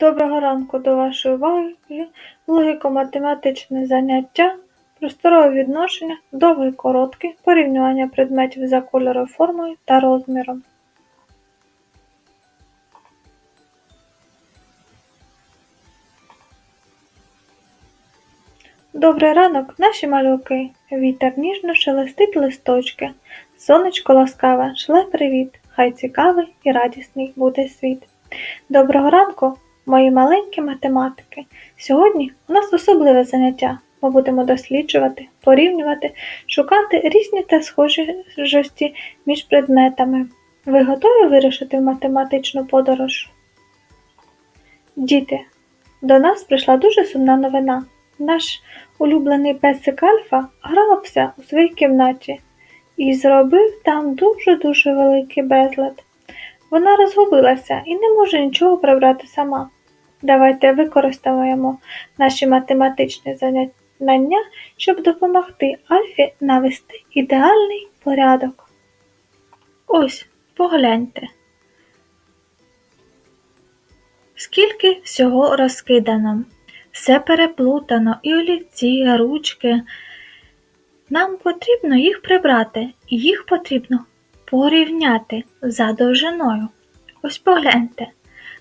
Доброго ранку до вашої уваги логіко-математичне заняття, просторове відношення, довгий короткий, порівнювання предметів за кольором, формою та розміром. Добрий ранок, наші малюки. Вітер ніжно шелестить листочки. Сонечко ласкаве, шле привіт. Хай цікавий і радісний буде світ. Доброго ранку, мої маленькі математики. Сьогодні у нас особливе заняття. Ми будемо досліджувати, порівнювати, шукати різні та схожості між предметами. Ви готові вирушити в математичну подорож? Діти, до нас прийшла дуже сумна новина. Наш улюблений песик Альфа грався у своїй кімнаті і зробив там дуже-дуже великий безлад. Вона розгубилася і не може нічого прибрати сама. Давайте використаємо наші математичні знання, щоб допомогти Альфі навести ідеальний порядок. Ось, погляньте. Скільки всього розкидано, все переплутано, і олівці, і ручки. Нам потрібно їх прибрати, і їх потрібно порівняти за довжиною. Ось погляньте,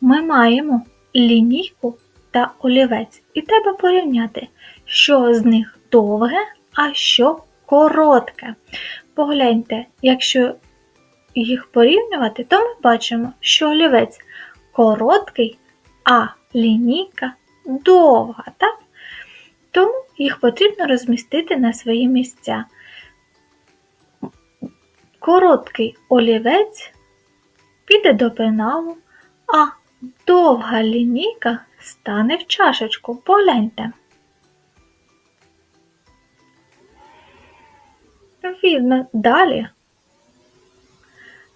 ми маємо лінійку та олівець, і треба порівняти, що з них довге, а що коротке. Погляньте, якщо їх порівнювати, то ми бачимо, що олівець короткий, а лінійка довга. так? Тому їх потрібно розмістити на свої місця. Короткий олівець піде до пеналу, а довга лінійка стане в чашечку. Погляньте. Вірно, далі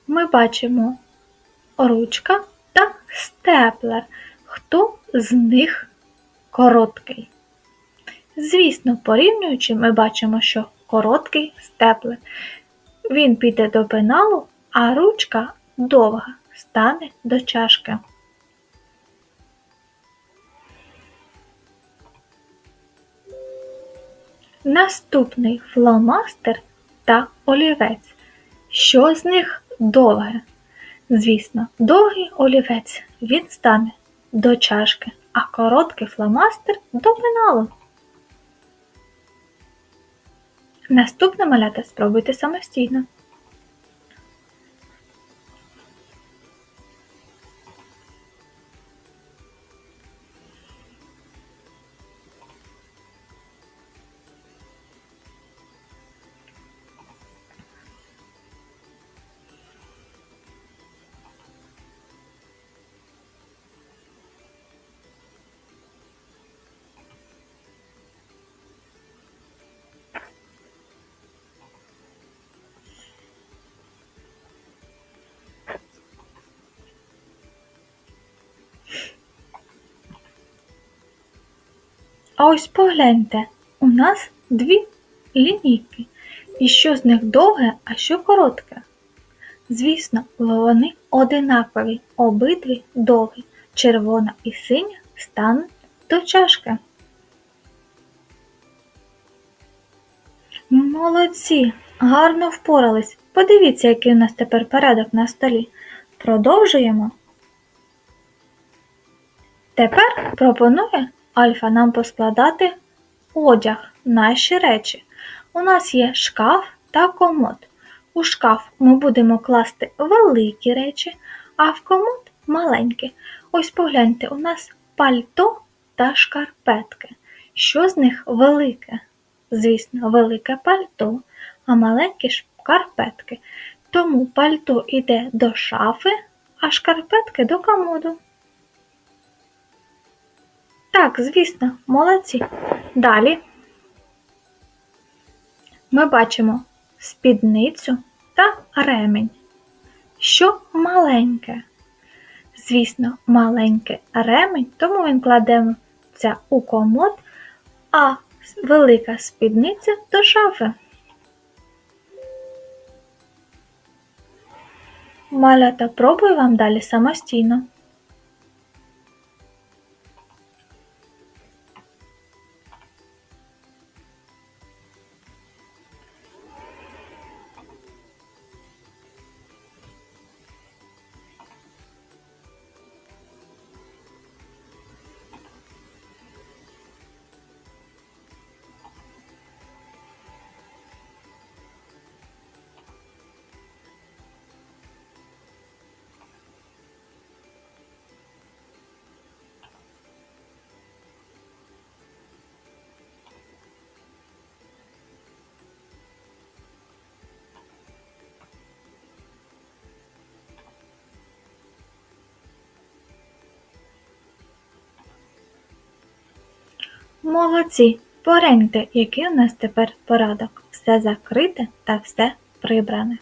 ми бачимо ручка та степлер. Хто з них короткий? Звісно, порівнюючи, ми бачимо, що короткий степлер. Він піде до пеналу, а ручка довга стане до чашки. Наступний фломастер та олівець. Що з них довге? Звісно, довгий олівець він стане до чашки, а короткий фломастер до пеналу. Наступне малята спробуйте самостійно. А ось погляньте, у нас дві лінійки. І що з них довге, а що коротке? Звісно, вони одинакові, обидві довгі. Червона і синя стануть до чашки. Молодці, гарно впорались. Подивіться, який у нас тепер порядок на столі. Продовжуємо. Тепер пропоную Альфа нам поскладати одяг, наші речі. У нас є шкаф та комод. У шкаф ми будемо класти великі речі, а в комод маленькі. Ось погляньте, у нас пальто та шкарпетки. Що з них велике? Звісно, велике пальто, а маленькі шкарпетки. Тому пальто йде до шафи, а шкарпетки до комоду. Так, звісно, молодці. Далі ми бачимо спідницю та ремень. Що маленьке? Звісно, маленький ремень, тому він кладемо це у комод, а велика спідниця до шафи. Малята пробую вам далі самостійно. Молодці! Погляньте, який у нас тепер порядок. Все закрите та все прибране.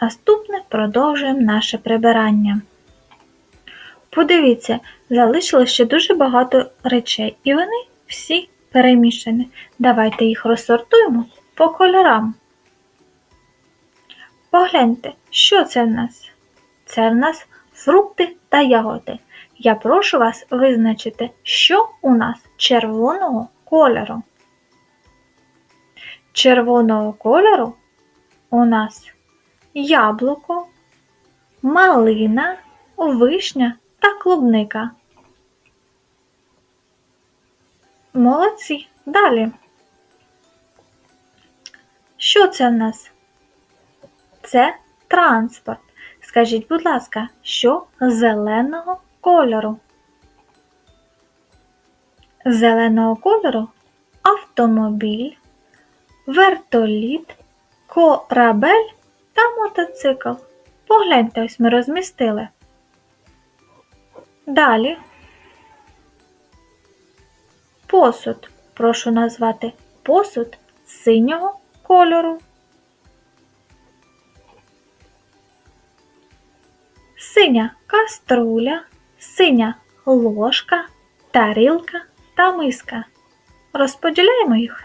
Наступне продовжуємо наше прибирання. Подивіться, залишилось ще дуже багато речей, і вони всі перемішані. Давайте їх розсортуємо по кольорам. Погляньте, що це в нас? Це в нас фрукти та ягоди. Я прошу вас визначити, що у нас червоного кольору. Червоного кольору у нас яблуко, малина, вишня та клубника. Молодці. Далі. Що це в нас? Це транспорт. Скажіть, будь ласка, що зеленого кольору? Зеленого кольору автомобіль, вертоліт, корабель та мотоцикл. Погляньте, ось ми розмістили. Далі. Посуд. Прошу назвати посуд синього кольору. Синя каструля, синя ложка, тарілка та миска. Розподіляємо їх.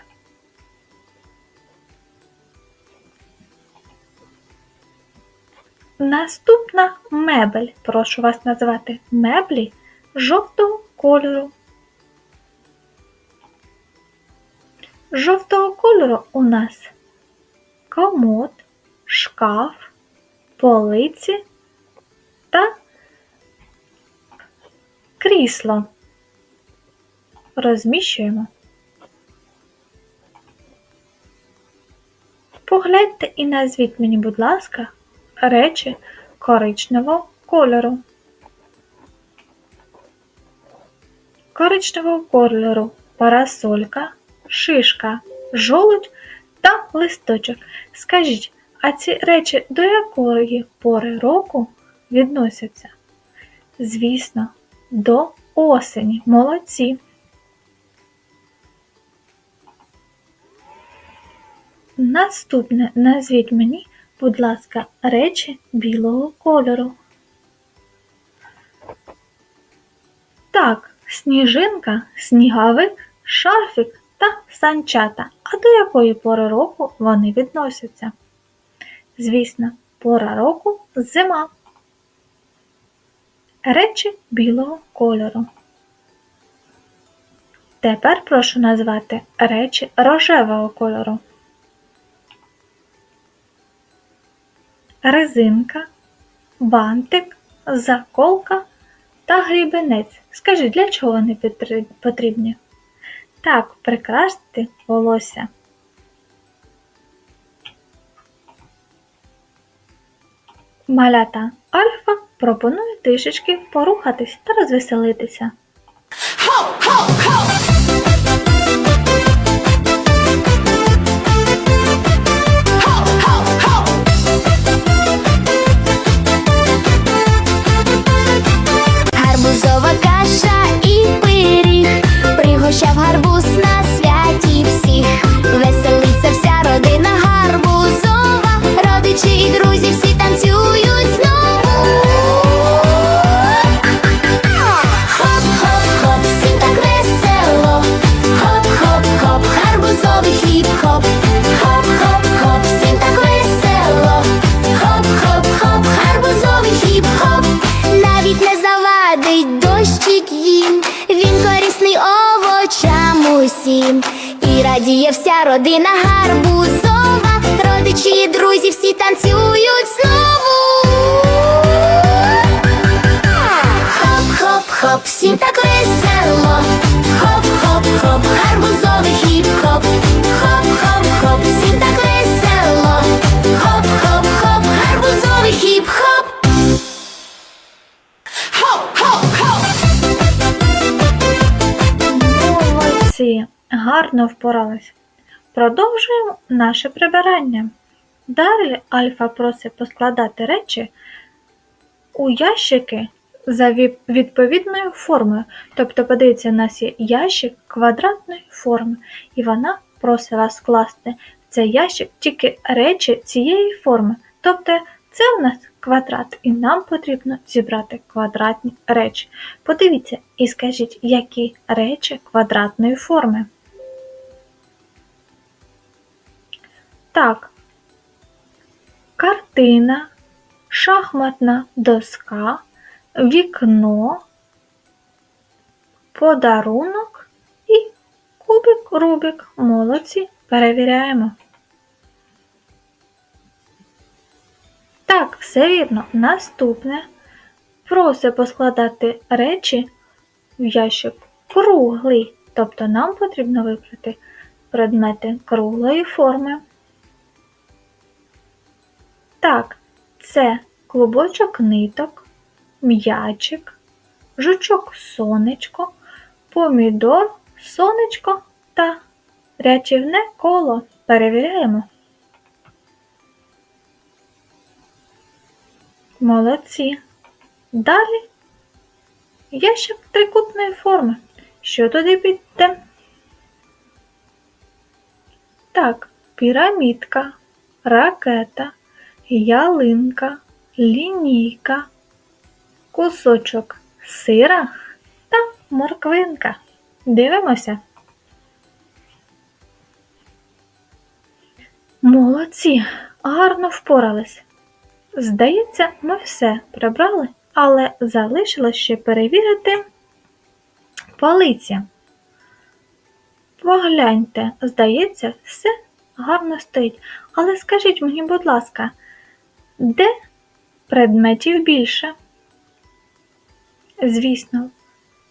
Наступна мебель. Прошу вас назвати меблі жовтого кольору. Жовтого кольору у нас комод, шкаф, полиці та крісло. Розміщуємо. Погляньте і назвіть мені, будь ласка, речі коричневого кольору. Коричневого кольору парасолька, шишка, жолудь та листочок. Скажіть, а ці речі до якої пори року відносяться? Звісно, до осені. Молодці. Наступне назвіть мені, будь ласка, речі білого кольору. Так, сніжинка, сніговик, шарфік та санчата. А до якої пори року вони відносяться? Звісно, пора року зима. Речі білого кольору. Тепер прошу назвати речі рожевого кольору. Резинка, бантик, заколка та грібенець. Скажіть, для чого вони потрібні? Так, прикрасити волосся. Малята Альфа пропонує трішечки порухатись та розвеселитися. Родина гарбузова. Родичі і друзі всі танцюють знову. Хоп-хоп-хоп, всім так весело. Хоп-хоп-хоп, гарбузовий хіп-хоп. Хоп-хоп-хоп, всім так весело. Хоп-хоп-хоп, гарбузовий хіп-хоп. Гарно впорались. Продовжуємо наше прибирання. Далі Альфа просить поскладати речі у ящики за відповідною формою. Тобто, подивіться, у нас є ящик квадратної форми, і вона просить вас скласти в цей ящик тільки речі цієї форми. Тобто, це у нас квадрат, і нам потрібно зібрати квадратні речі. Подивіться і скажіть, які речі квадратної форми. Так, картина, шахматна доска, вікно, подарунок і кубик Рубик. Молодці. Перевіряємо. Так, все вірно. Наступне. Просить поскладати речі в ящик круглий. Тобто нам потрібно вибрати предмети круглої форми. Так, це клубочок ниток, м'ячик, жучок сонечко, помідор, сонечко та рятівне коло. Перевіряємо. Молодці. Далі ящик трикутної форми. Що туди піде? Так, пірамідка, ракета, ялинка, лінійка, кусочок сира та морквинка. Дивимося. Молодці, гарно впорались. Здається, ми все прибрали, але залишилось ще перевірити полиці. Погляньте, здається, все гарно стоїть. Але скажіть мені, будь ласка, де предметів більше? Звісно,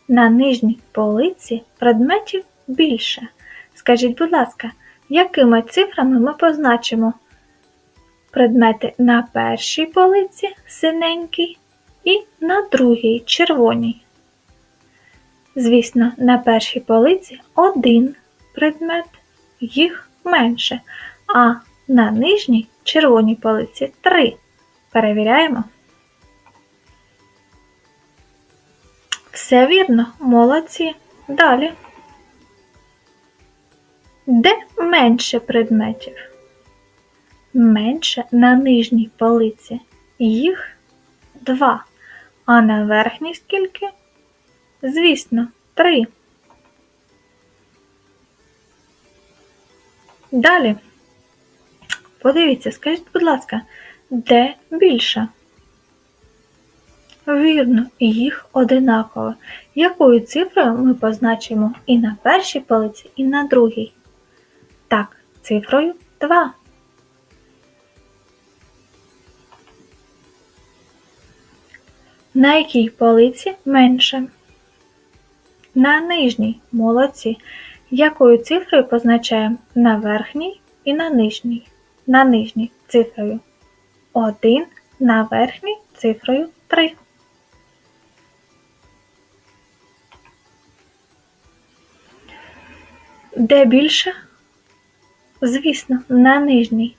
на нижній полиці предметів більше. Скажіть, будь ласка, якими цифрами ми позначимо предмети на першій полиці синенький і на другій червоній? Звісно, на першій полиці один предмет, їх менше, а на нижній червоній полиці три. Перевіряємо. Все вірно, молодці. Далі. Де менше предметів? Менше на нижній полиці. Їх два. А на верхній скільки? Звісно, три. Далі. Подивіться, скажіть, будь ласка, де більше? Вірно, їх одинаково. Якою цифрою ми позначимо і на першій полиці, і на другій? Так, цифрою 2. На якій полиці менше? На нижній молодці. Якою цифрою позначаємо на верхній і на нижній? На нижній цифрою 1, на верхній цифрою 3. Де більше? Звісно, на нижній.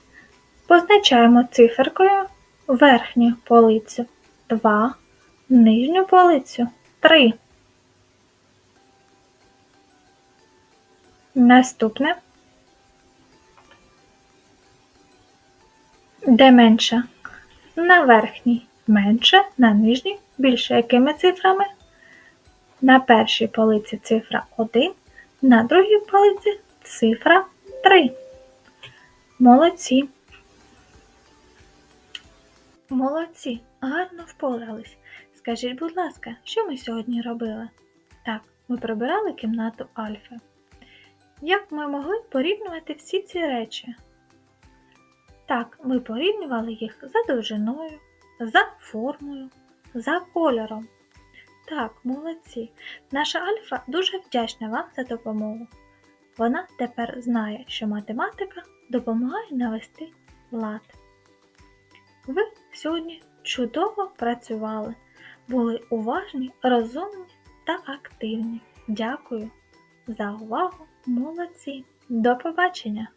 Позначаємо циферкою верхню полицю 2, нижню полицю 3. Наступне. Де менше? На верхній менше, на нижній більше. Якими цифрами? На першій полиці цифра 1, на другій полиці цифра 3. Молодці. Молодці, гарно впорались. Скажіть, будь ласка, що ми сьогодні робили? Так, ми прибирали кімнату Альфи. Як ми могли порівнювати всі ці речі? Так, ми порівнювали їх за довжиною, за формою, за кольором. Так, молодці. Наша Альфа дуже вдячна вам за допомогу. Вона тепер знає, що математика допомагає навести лад. Ви сьогодні чудово працювали, були уважні, розумні та активні. Дякую за увагу, молодці! До побачення!